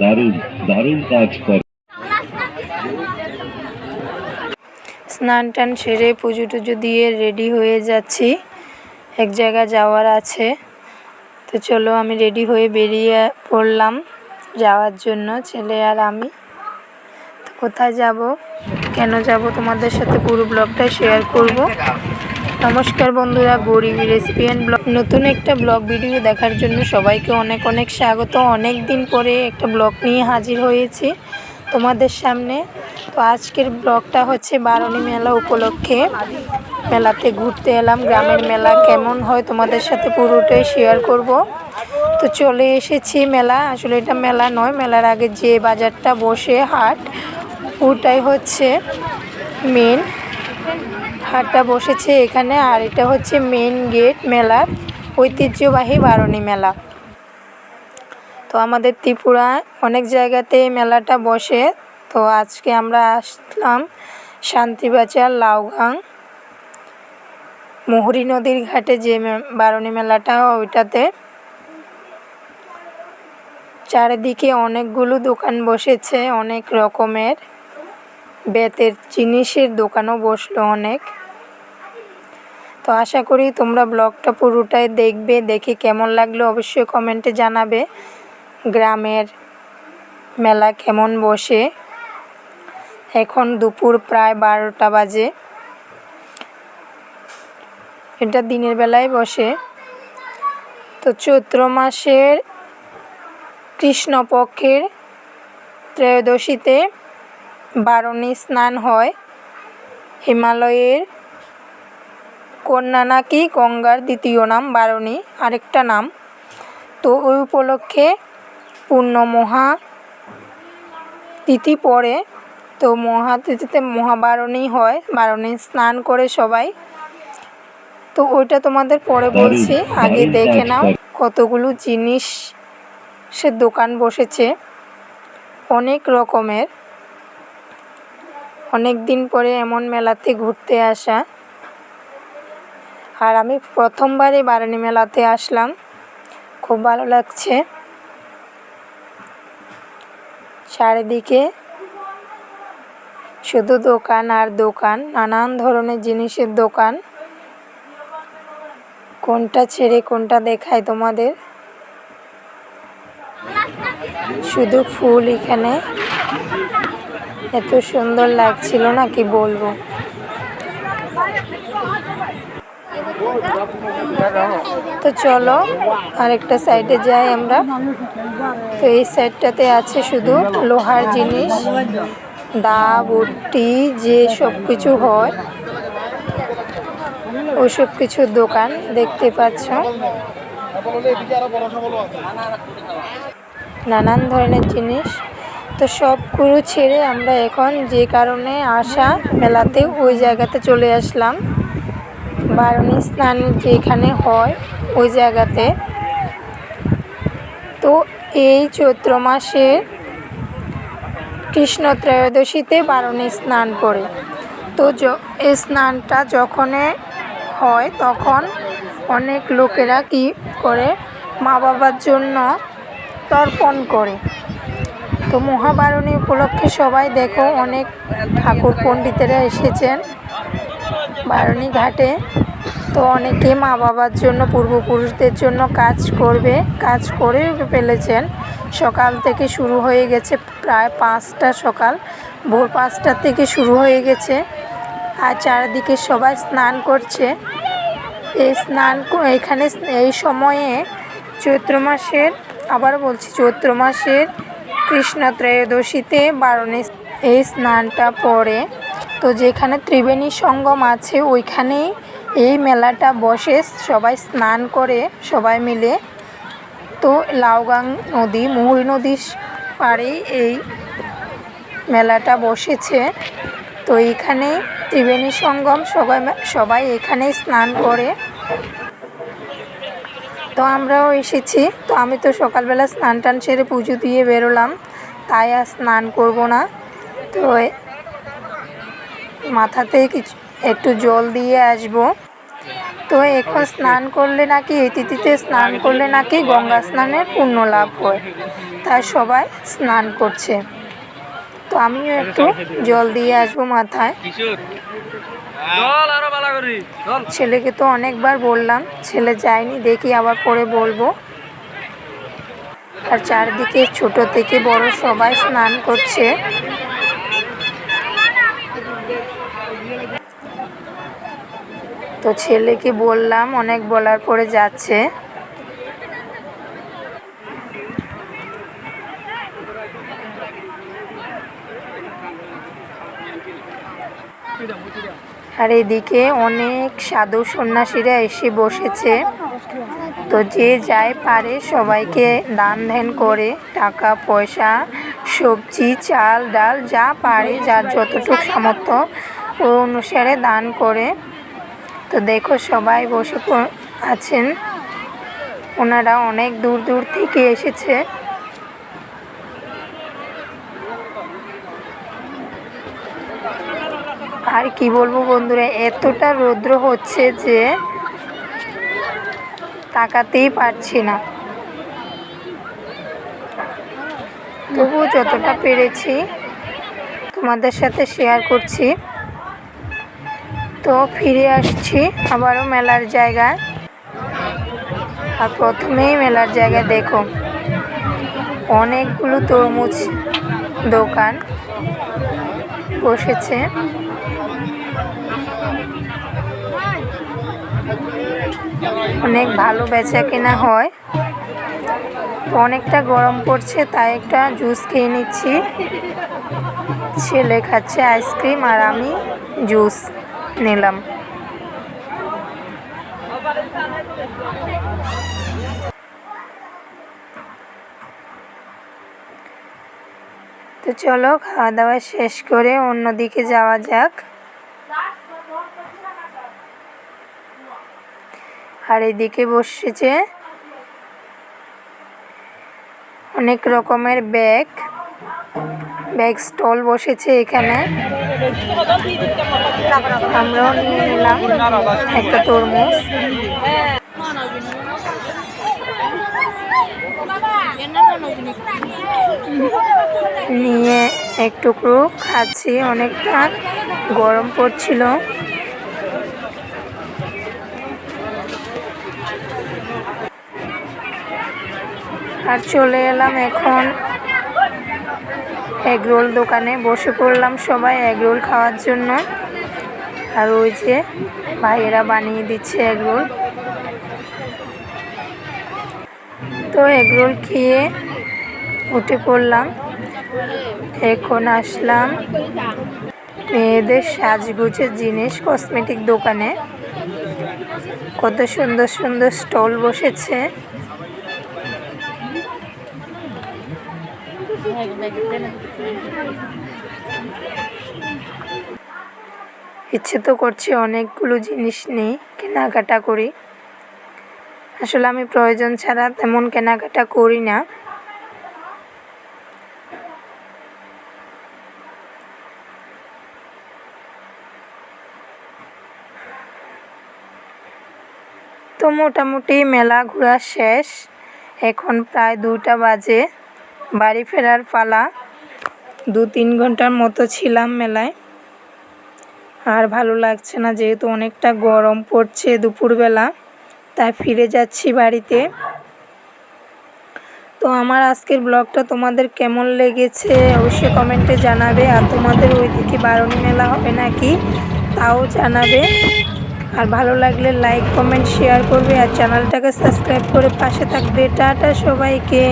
দারুণ দারুণ কাজ করে। স্নান টান সেরে পুজো টুজো দিয়ে রেডি হয়ে যাচ্ছি। এক জায়গা যাওয়ার আছে। তো চলো আমি রেডি হয়ে বেরিয়ে পড়লাম যাওয়ার জন্য, ছেলে আর আমি। তো কোথায় যাব? কেন যাব? তোমাদের সাথে পুরো ব্লগটা শেয়ার করব। নমস্কার বন্ধুরা গরিবী রেসিপি অ্যান্ড ব্লগ নতুন একটা ব্লগ ভিডিও দেখার জন্য সবাইকে অনেক অনেক স্বাগত। অনেক দিন পরে একটা ব্লগ নিয়ে হাজির হয়েছি তোমাদের সামনে। তো আজকের ব্লগটা হচ্ছে বারণী মেলা উপলক্ষে। মেলাতে ঘুরতে এলাম, গ্রামের মেলা কেমন হয় তোমাদের সাথে পুরোটাই শেয়ার করব। তো চলে এসেছি মেলা, আসলে এটা মেলা নয়, মেলার আগে যে বাজারটা বসে হাট, ওটাই হচ্ছে মেন হাটটা বসেছে এখানে, আর এটা হচ্ছে মেন গেট মেলার ঐতিহ্যবাহী বারণী মেলা। তো আমাদের ত্রিপুরায় অনেক জায়গাতে মেলাটা বসে। তো আজকে আমরা আসলাম শান্তিবাজার লাউগাং, মুহুরী নদীর ঘাটে যে বারণী মেলাটা, ওইটাতে। চারিদিকে অনেকগুলো দোকান বসেছে, অনেক রকমের। বেতের জিনিসের দোকানও বসল অনেক। তো আশা করি তোমরা ব্লগটা পুরোটাই দেখবে, দেখে কেমন লাগল অবশ্যই কমেন্টে জানাবে। গ্রামের মেলা কেমন বসে। এখন দুপুর প্রায় বারোটা বাজে। এটা দিনের বেলায় বসে। তো চৈত্র মাসের কৃষ্ণপক্ষের ত্রয়োদশীতে বারণী স্নান হয়। হিমালয়ের কন্যা নাকি গঙ্গার দ্বিতীয় নাম বারণী আরেকটা নাম। তো ওই উপলক্ষে পূর্ণ মহা তিথি পড়ে। তো মহাতিথিতে মহাবারণী হয় বারণী স্নান করে সবাই। তো ওইটা তোমাদের পরে বলছি আগে দেখে নাও কতগুলো জিনিস সে দোকান বসেছে। অনেক রকমের। অনেক দিন পরে এমন মেলাতে ঘুরতে আসা। আর আমি প্রথমবারই বারাণী মেলাতে আসলাম। খুব ভালো লাগছে। চারিদিকে শুধু দোকান আর দোকান, নানান ধরনের জিনিসের দোকান। কোনটা ছেড়ে কোনটা দেখায় তোমাদের? শুধু ফুল এখানে। এত সুন্দর লাগছিল না, কি বলব? তো চলো, আরেকটা সাইডে যাই আমরা। তো এই সাইডটাতে আছে শুধু লোহার জিনিস দা বটি যে সব কিছু হয়। ওসব কিছুর দোকান দেখতে পাচ্ছ। নানান ধরনের জিনিস। তো সবগুলো ছেড়ে আমরা এখন যে কারণে আসা মেলাতে ওই জায়গাতে চলে আসলাম। বারণী স্নান যেখানে হয় ওই জায়গাতে। তো এই চৈত্র মাসে কৃষ্ণ ত্রয়োদশীতে বারণী স্নান পড়ে। তো এই স্নানটা যখন হয় তখন অনেক লোকেরা কি করে মা বাবার জন্য তর্পণ করে। তো মহাবারণী উপলক্ষে সবাই দেখো অনেক ঠাকুর পণ্ডিতেরা এসেছেন বারণী ঘাটে। তো অনেকে মা বাবার জন্য, পূর্বপুরুষদের জন্য কাজ করবে, কাজ করে ফেলেছেন। সকাল থেকে শুরু হয়ে গেছে প্রায় পাঁচটা সকাল। ভোর পাঁচটা থেকে শুরু হয়ে গেছে আর চারিদিকে সবাই স্নান করছে। এই স্নান এখানে এই সময়ে চৈত্র মাসের, আবার বলছি চৈত্র মাসের কৃষ্ণ ত্রয়োদশীতে বারণে এই স্নানটা পড়ে। তো যেখানে ত্রিবেণী সঙ্গম আছে, ওইখানেই এই মেলাটা বসে। সবাই স্নান করে সবাই মিলে। তো লাউগাং নদী মুহুরী নদীর পাড়েই এই মেলাটা বসেছে। তো এইখানে ত্রিবেণী সঙ্গম সবাই সবাই এখানেই স্নান করে। তো আমরাও এসেছি। তো আমি তো সকালবেলা স্নান টান সেরে পুজো দিয়ে বেরোলাম। তাই আর স্নান করব না। তো মাথাতে কিছু একটু জল দিয়ে আসব। তো তো এখন স্নান করলে নাকি এই তিথিতে স্নান করলে নাকি গঙ্গা স্নানের পুণ্য লাভ হয়। তাই সবাই স্নান করছে। তো আমিও একটু জল দিয়ে আসব মাথায়। ছেলেকে তো অনেকবার বললাম, ছেলে যায়নি, দেখি আবার পরে বলব। আর চারদিকে ছোট থেকে বড় সবাই স্নান করছে। তো ছেলেকে বললাম, অনেক বলার পরে যাচ্ছে। আর এদিকে অনেক সাধু সন্ন্যাসীরা এসে বসেছে। তো যে যাই পারে সবাইকে দান ধ্যান করে টাকা, পয়সা, সবজি, চাল, ডাল যা পারে, যার যতটুকু সামর্থ্য ও অনুসারে দান করে। তো দেখো সবাই বসে আছেন। ওনারা অনেক দূর দূর থেকে এসেছে। আর কি বলব বন্ধুরা, এতটা রৌদ্র হচ্ছে যে তাকাতেই পারছি না। তবু যতটা পেরেছি তোমাদের সাথে শেয়ার করছি। তো ফিরে আসছি আবারও মেলার জায়গায়। আর প্রথমেই মেলার জায়গায় দেখো, অনেকগুলো তরমুজ দোকান বসেছে। অনেক ভালো বেচা কেনা হয়। অনেকটা গরম পড়ছে, তাই একটা জুস খেয়ে নিচ্ছি। ছেলে খাচ্ছে আইসক্রিম আর আমি জুস নিলাম। তো চলো, খাওয়া দাওয়া শেষ করে অন্যদিকে যাওয়া যাক। আর এদিকে বসেছে অনেক রকমের ব্যাগ ব্যাগ স্টল বসেছে এখানে। আমরাও নিয়ে নিলাম একটা তরমুজ। নিয়ে এক টুকরো খাচ্ছি, অনেকটা গরম পড়ছিল। আর চলে এলাম এখন এগরোল দোকানে। বসে পড়লাম সবাই এগরোল খাওয়ার জন্য। আর ওই যে ভাইয়েরা বানিয়ে দিচ্ছে এগরোল তো এগরোল খেয়ে উঠে পড়লাম। এখন আসলাম মেয়েদের সাজগুজের জিনিস কসমেটিক দোকানে। কত সুন্দর সুন্দর স্টল বসেছে। ইচ্ছে তো করছে অনেকগুলো জিনিস নেই কেনাকাটা করি। আসলে আমি প্রয়োজন ছাড়া তেমন কেনাকাটা করি না। তো মোটামুটি মেলা ঘোরা শেষ। এখন প্রায় দুটা বাজে। বাড়ি ফেরার পালা। দু তিন ঘণ্টার মতো ছিলাম মেলায়। আর ভালো লাগছে না যেহেতু অনেকটা গরম পড়ছে দুপুরবেলা, তাই ফিরে যাচ্ছি বাড়িতে। তো আমার আজকের ব্লগটা তোমাদের কেমন লেগেছে অবশ্যই কমেন্টে জানাবে। আর তোমাদের ওইদিকে বারণী মেলা হবে নাকি, তাও জানাবে। আর ভালো লাগলে লাইক কমেন্ট শেয়ার করবে। আর চ্যানেলটাকে সাবস্ক্রাইব করে পাশে থাকবে। টাটা সবাইকে।